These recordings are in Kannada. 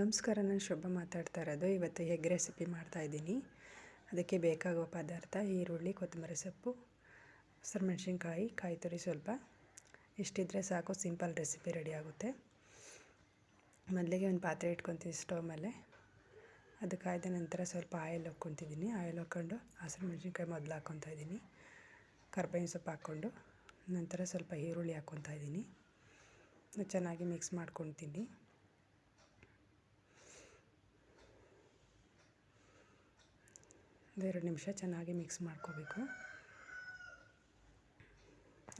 ನಮಸ್ಕಾರ, ನಾನು ಶುಭ ಮಾತಾಡ್ತಾ ಇರೋದು. ಇವತ್ತು ಎಗ್ ರೆಸಿಪಿ ಮಾಡ್ತಾಯಿದ್ದೀನಿ ಅದಕ್ಕೆ ಬೇಕಾಗುವ ಪದಾರ್ಥ ಈರುಳ್ಳಿ, ಕೊತ್ತಂಬರಿ ಸೊಪ್ಪು ಹಸಿರು ಮೆಣಸಿನ್ಕಾಯಿ ಕಾಯಿ ತುರಿ ಸ್ವಲ್ಪ. ಇಷ್ಟಿದ್ರೆ ಸಾಕು, ಸಿಂಪಲ್ ರೆಸಿಪಿ ರೆಡಿ ಆಗುತ್ತೆ. ಮೊದಲಿಗೆ ಒಂದು ಪಾತ್ರೆ ಇಟ್ಕೊತೀನಿ ಸ್ಟವ್ ಮೇಲೆ. ಅದು ಕಾಯ್ದ ನಂತರ ಸ್ವಲ್ಪ ಆಯಿಲ್ ಹಾಕ್ಕೊತಿದ್ದೀನಿ. ಆಯಿಲ್ ಹಾಕ್ಕೊಂಡು ಹಸಿರು ಮೆಣಸಿನ್ಕಾಯಿ ಮೊದಲು ಹಾಕ್ಕೊತಾ ಇದ್ದೀನಿ. ಕರ್ಬೇವಿನ ಸೊಪ್ಪು ಹಾಕ್ಕೊಂಡು ನಂತರ ಸ್ವಲ್ಪ ಈರುಳ್ಳಿ ಹಾಕ್ಕೊತಾ ಇದ್ದೀನಿ. ಚೆನ್ನಾಗಿ ಮಿಕ್ಸ್ ಮಾಡ್ಕೊತೀನಿ. ಎರಡು ನಿಮಿಷ ಚೆನ್ನಾಗಿ ಮಿಕ್ಸ್ ಮಾಡ್ಕೋಬೇಕು.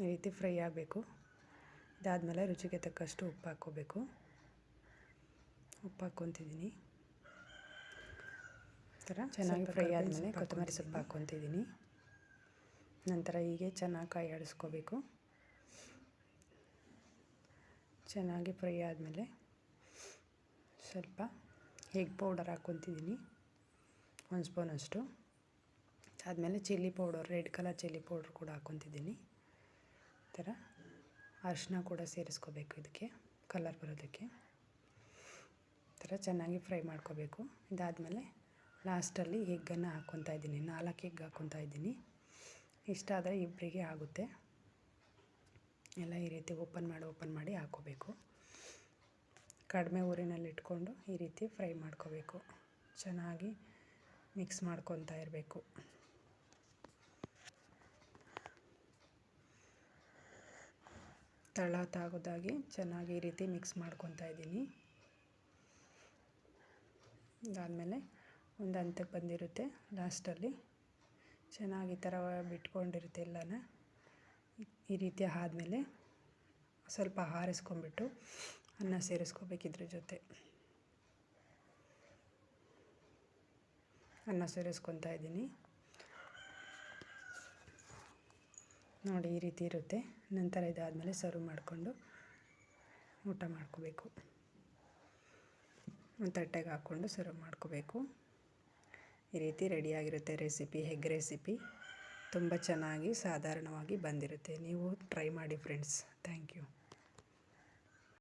ಈ ರೀತಿ ಫ್ರೈ ಆಗಬೇಕು. ಇದಾದಮೇಲೆ ರುಚಿಗೆ ತಕ್ಕಷ್ಟು ಉಪ್ಪು ಹಾಕ್ಕೋಬೇಕು. ಉಪ್ಪು ಹಾಕ್ಕೊತಿದ್ದೀನಿ. ಥರ ಚೆನ್ನಾಗಿ ಫ್ರೈ ಆದಮೇಲೆ ಕೊತ್ತಂಬರಿ ಸೊಪ್ಪು ಹಾಕ್ಕೊತಿದ್ದೀನಿ. ನಂತರ ಹೀಗೆ ಚೆನ್ನಾಗಿ ಕಾಯಿ ಆಡಿಸ್ಕೋಬೇಕು ಚೆನ್ನಾಗಿ ಫ್ರೈ ಆದಮೇಲೆ ಸ್ವಲ್ಪ ಎಗ್ ಪೌಡರ್ ಹಾಕ್ಕೊತಿದ್ದೀನಿ. ಒಂದು ಸ್ಪೂನಷ್ಟು. ಆದಮೇಲೆ chilli powder, red colour chilli powder ಕೂಡ ಹಾಕ್ಕೊತಿದ್ದೀನಿ ಈ ಥರ ಅರಿಶಿನ ಕೂಡ ಸೇರಿಸ್ಕೋಬೇಕು ಇದಕ್ಕೆ, ಕಲರ್ ಬರೋದಕ್ಕೆ. ಈ ಥರ ಚೆನ್ನಾಗಿ ಫ್ರೈ ಮಾಡ್ಕೋಬೇಕು. ಇದಾದಮೇಲೆ ಲಾಸ್ಟಲ್ಲಿ ಎಗ್ಗನ್ನು ಹಾಕ್ಕೊತಾ ಇದ್ದೀನಿ, ನಾಲ್ಕು ಎಗ್ ಹಾಕ್ಕೊತಾ ಇದ್ದೀನಿ. ಇಷ್ಟ ಆದರೆ ಇಬ್ಬರಿಗೆ ಆಗುತ್ತೆ. ಎಲ್ಲ ಈ ರೀತಿ ಓಪನ್ ಮಾಡಿ ಓಪನ್ ಮಾಡಿ ಹಾಕ್ಕೋಬೇಕು ಕಡಿಮೆ ಊರಿನಲ್ಲಿ ಇಟ್ಕೊಂಡು ಈ ರೀತಿ ಫ್ರೈ ಮಾಡ್ಕೋಬೇಕು. ಚೆನ್ನಾಗಿ ಮಿಕ್ಸ್ ಮಾಡ್ಕೊತಾ ಇರಬೇಕು. ತಳ ತಾಗೋದಾಗಿ ಚೆನ್ನಾಗಿ ಈ ರೀತಿ ಮಿಕ್ಸ್ ಮಾಡ್ಕೊತಾ ಇದ್ದೀನಿ. ಅದಾದಮೇಲೆ ಒಂದು ಹಂತಕ್ಕೆ ಬಂದಿರುತ್ತೆ ಲಾಸ್ಟಲ್ಲಿ ಚೆನ್ನಾಗಿ ಈ ಥರ ಬಿಟ್ಕೊಂಡಿರುತ್ತೆ ಎಲ್ಲನ. ಈ ರೀತಿ ಆದಮೇಲೆ ಸ್ವಲ್ಪ ಹಾರಿಸ್ಕೊಂಬಿಟ್ಟು ಅನ್ನ ಸೇರಿಸ್ಕೋಬೇಕಿದ್ರ ಜೊತೆ. ಅನ್ನ ಸೇರಿಸ್ಕೊತಾ ಇದ್ದೀನಿ. ನೋಡಿ ಈ ರೀತಿ ಇರುತ್ತೆ. ನಂತರ ಇದಾದಮೇಲೆ ಸರ್ವ್ ಮಾಡಿಕೊಂಡು ಊಟ ಮಾಡ್ಕೋಬೇಕು. ಒಂದು ತಟ್ಟೆಗೆ ಹಾಕ್ಕೊಂಡು ಸರ್ವ್ ಮಾಡ್ಕೋಬೇಕು. ಈ ರೀತಿ ರೆಡಿಯಾಗಿರುತ್ತೆ ರೆಸಿಪಿ, ಹೆಗ್ ರೆಸಿಪಿ. ತುಂಬ ಚೆನ್ನಾಗಿ ಸಾಧಾರಣವಾಗಿ ಬಂದಿರುತ್ತೆ. ನೀವು ಟ್ರೈ ಮಾಡಿ ಫ್ರೆಂಡ್ಸ್. Thank you.